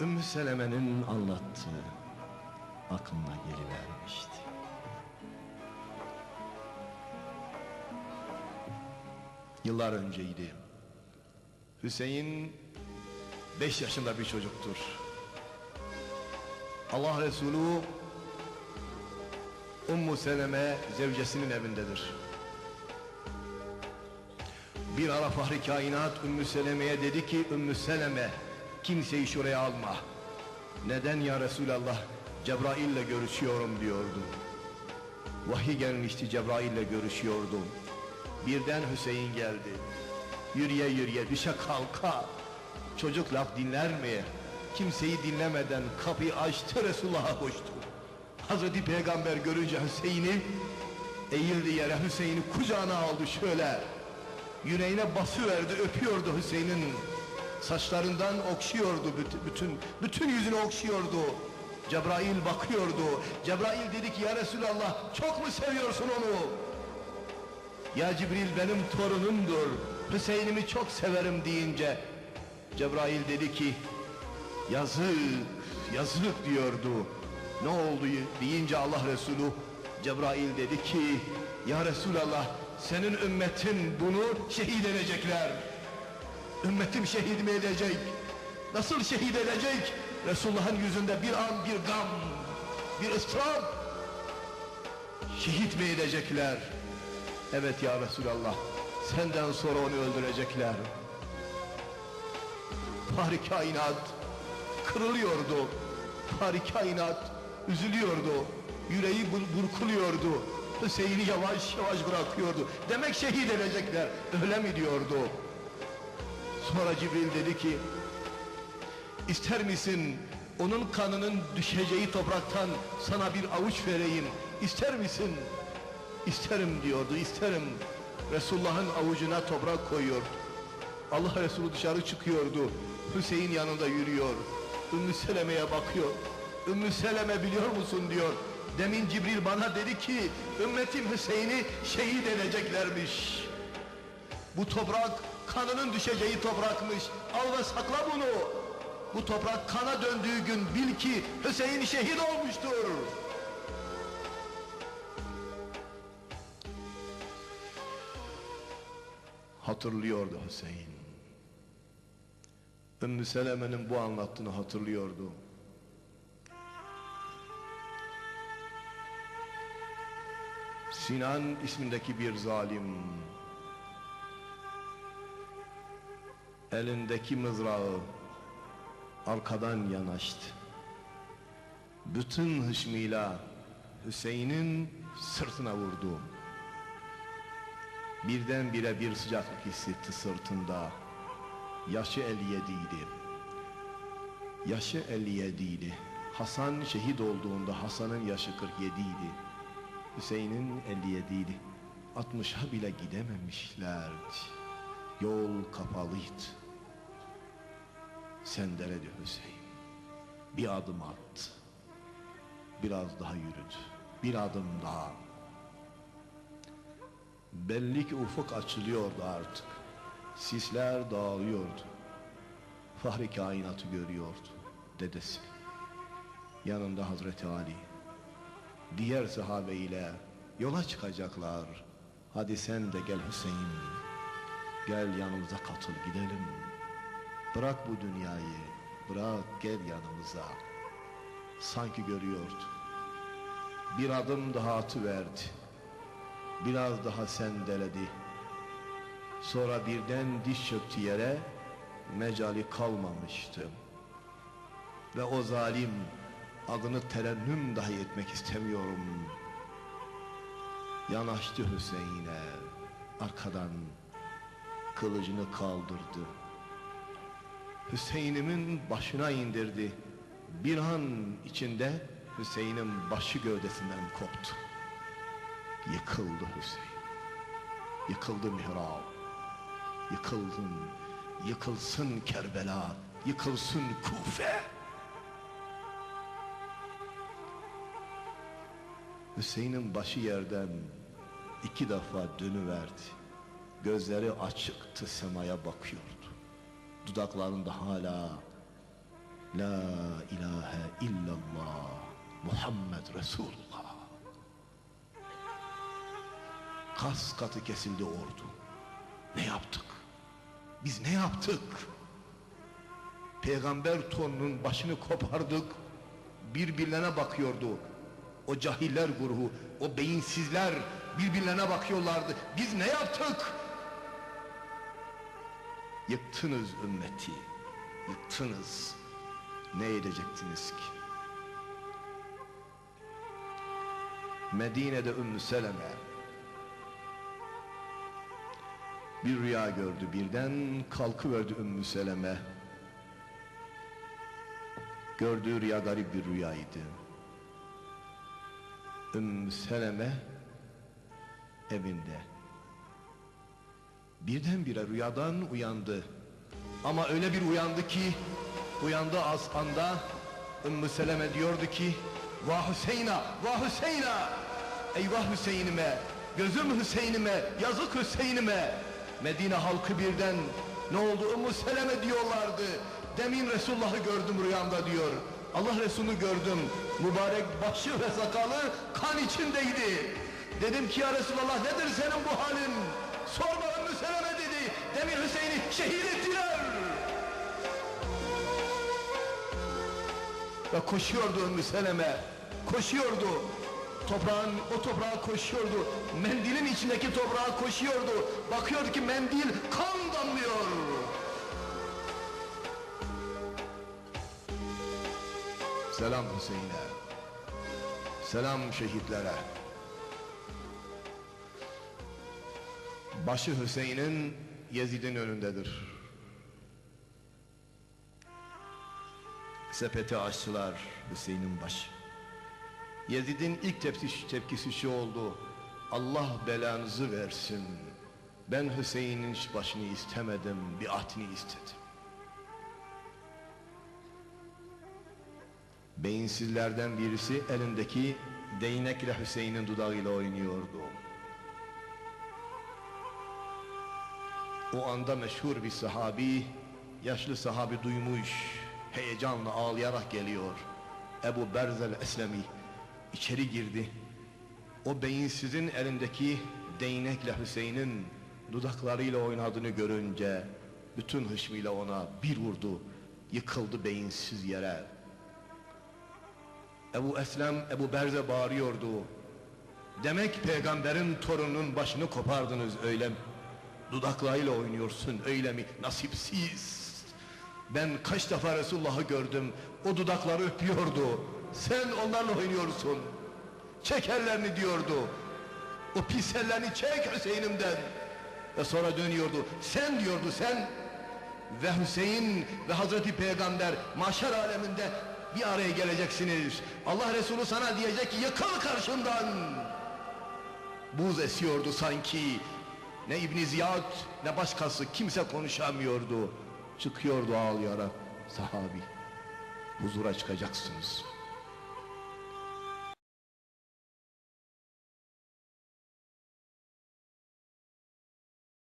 Ümmü Seleme'nin anlattığı aklına gelivermişti. Yıllar önceydi. Hüseyin beş yaşında bir çocuktur. Allah Resulü Ummu Seleme zevcesinin evindedir. Bir ara Fahri Kainat Ümmü Seleme'ye dedi ki Ümmü Seleme kimseyi şuraya alma. Neden ya Resulallah Cebrail'le görüşüyorum diyordu. Vahiy gelmişti Cebrail'le görüşüyordum. Birden Hüseyin geldi. Yürüye yürüye düşe kalka. Çocuk laf dinler mi? Kimseyi dinlemeden kapıyı açtı Resulullah'a koştu. Hazreti Peygamber görünce Hüseyin'i eğildi yere Hüseyin'i kucağına aldı şöyle. Yüreğine basıverdi öpüyordu Hüseyin'in saçlarından okşuyordu bütün, bütün, yüzünü okşuyordu. Cebrail bakıyordu. Cebrail dedi ki ya Resulallah çok mu seviyorsun onu? Ya Cibril benim torunumdur. Hüseyin'imi çok severim deyince Cebrail dedi ki yazık yazık diyordu. Ne oldu deyince Allah Resulü Cebrail dedi ki ya Resulallah senin ümmetin bunu şehit edecekler. Ümmetim şehit mi edecek? Nasıl şehit edecek? Resulullah'ın yüzünde bir an bir gam, bir ıstırap. Şehit mi edecekler? Evet ya Resulallah, senden sonra onu öldürecekler. Fahri kainat kırılıyordu. Fahri kainat üzülüyordu. Yüreği bur- burkuluyordu. Hüseyin'i yavaş yavaş bırakıyordu. Demek şehit edecekler. Öyle mi diyordu? Sonra Cibril dedi ki İster misin onun kanının düşeceği topraktan sana bir avuç vereyim? İster misin? İsterim diyordu isterim. Resulullah'ın avucuna toprak koyuyor. Allah Resulü dışarı çıkıyordu. Hüseyin yanında yürüyor. Ümmü Seleme'ye bakıyor. Ümmü Seleme biliyor musun? diyor. Demin Cibril bana dedi ki Ümmetim Hüseyin'i şehit edeceklermiş. Bu toprak kanının düşeceği toprakmış. Al ve sakla bunu. Bu toprak kana döndüğü gün bil ki Hüseyin şehit olmuştur. Hatırlıyordu Hüseyin. Ümmü Seleme'nin bu anlattığını hatırlıyordu. Sinan ismindeki bir zalim elindeki mızrağı arkadan yanaştı. Bütün hışmıyla Hüseyin'in sırtına vurdu. Birdenbire bir sıcaklık hissetti sırtında. Yaşı 57 idi. Yaşı 57 idi. Hasan şehit olduğunda Hasan'ın yaşı 47 idi. Hüseyin'in 57 idi. 60'a bile gidememişlerdi. Yol kapalıydı. Sendeledi Hüseyin. Bir adım attı. Biraz daha yürüdü. Bir adım daha. Belli ki ufuk açılıyordu artık. Sisler dağılıyordu. Fahri kainatı görüyordu. Dedesi. Yanında Hazreti Ali. Diğer sahabe ile yola çıkacaklar. Hadi sen de gel Hüseyin. Gel yanımıza katıl gidelim. Bırak bu dünyayı, bırak gel yanımıza. Sanki görüyordu. Bir adım daha atıverdi. Biraz daha sendeledi. Sonra birden diş çöktü yere, mecali kalmamıştı. Ve o zalim adını terennüm dahi etmek istemiyorum. Yanaştı Hüseyin'e, arkadan kılıcını kaldırdı. Hüseyin'imin başına indirdi. Bir an içinde Hüseyin'in başı gövdesinden koptu. Yıkıldı Hüseyin. Yıkıldı mihrab. Yıkıldın. Yıkılsın Kerbela. Yıkılsın Kufe. Hüseyin'in başı yerden iki defa dönüverdi. Gözleri açıktı semaya bakıyordu. Dudaklarında hala La ilahe illallah Muhammed Resulullah. Kas katı kesildi ordu. Ne yaptık? Biz ne yaptık? Peygamber torunun başını kopardık. Birbirlerine bakıyordu. O cahiller grubu, o beyinsizler birbirlerine bakıyorlardı. Biz ne yaptık? Yıktınız ümmeti. Yıktınız. Ne edecektiniz ki? Medine'de Ümmü Seleme bir rüya gördü birden kalkıverdi Ümmü Seleme gördüğü rüya garip bir rüyaydı Ümmü Seleme evinde birdenbire rüyadan uyandı. Ama öyle bir uyandı ki uyandı az anda Ümmü Seleme diyordu ki Vah Hüseyin'a, vah Hüseyin'a! Eyvah Hüseyin'ime, gözüm Hüseyin'ime, yazık Hüseyin'ime! Medine halkı birden ne oldu Ümmü Seleme? diyorlardı. Demin Resulullah'ı gördüm rüyamda diyor. Allah Resulü gördüm. Mübarek başı ve sakalı kan içindeydi. Dedim ki ya Resulallah nedir senin bu halin Sorma Ümmü Seleme dedi Demin Hüseyin'i şehit ettiler. Ve koşuyordu Ümmü Koşuyordu. Toprağın, o toprağa koşuyordu. Mendilin içindeki toprağa koşuyordu. Bakıyordu ki mendil kan damlıyor. Selam Hüseyin'e Selam şehitlere. Başı Hüseyin'in Yezid'in önündedir Sepeti açtılar Hüseyin'in başı. Yezid'in ilk tepkisi, tepkisi şu oldu. Allah belanızı versin. Ben Hüseyin'in başını istemedim, biatini istedim. Beyinsizlerden birisi elindeki değnekle Hüseyin'in dudağıyla oynuyordu. O anda meşhur bir sahabi, yaşlı sahabi duymuş, heyecanla ağlayarak geliyor. Ebu Berzel Eslemi içeri girdi. O beyinsizin elindeki değnekle Hüseyin'in dudaklarıyla oynadığını görünce bütün hışmıyla ona bir vurdu. Yıkıldı beyinsiz yere. Ebu Eslem Ebu Berze bağırıyordu. Demek peygamberin torununun başını kopardınız öyle mi? Dudaklarıyla oynuyorsun öyle mi? Nasipsiz. Ben kaç defa Resulullah'ı gördüm. O dudakları öpüyordu. Sen onlarla oynuyorsun. Çek ellerini diyordu. O pis ellerini çek Hüseyin'imden. Ve sonra dönüyordu. Sen diyordu sen. Ve Hüseyin ve Hazreti Peygamber mahşer aleminde bir araya geleceksiniz. Allah Resulü sana diyecek ki yıkıl karşımdan. Buz esiyordu sanki. Ne İbn Ziyad ne başkası kimse konuşamıyordu. Çıkıyordu ağlayarak sahabi. Huzura çıkacaksınız.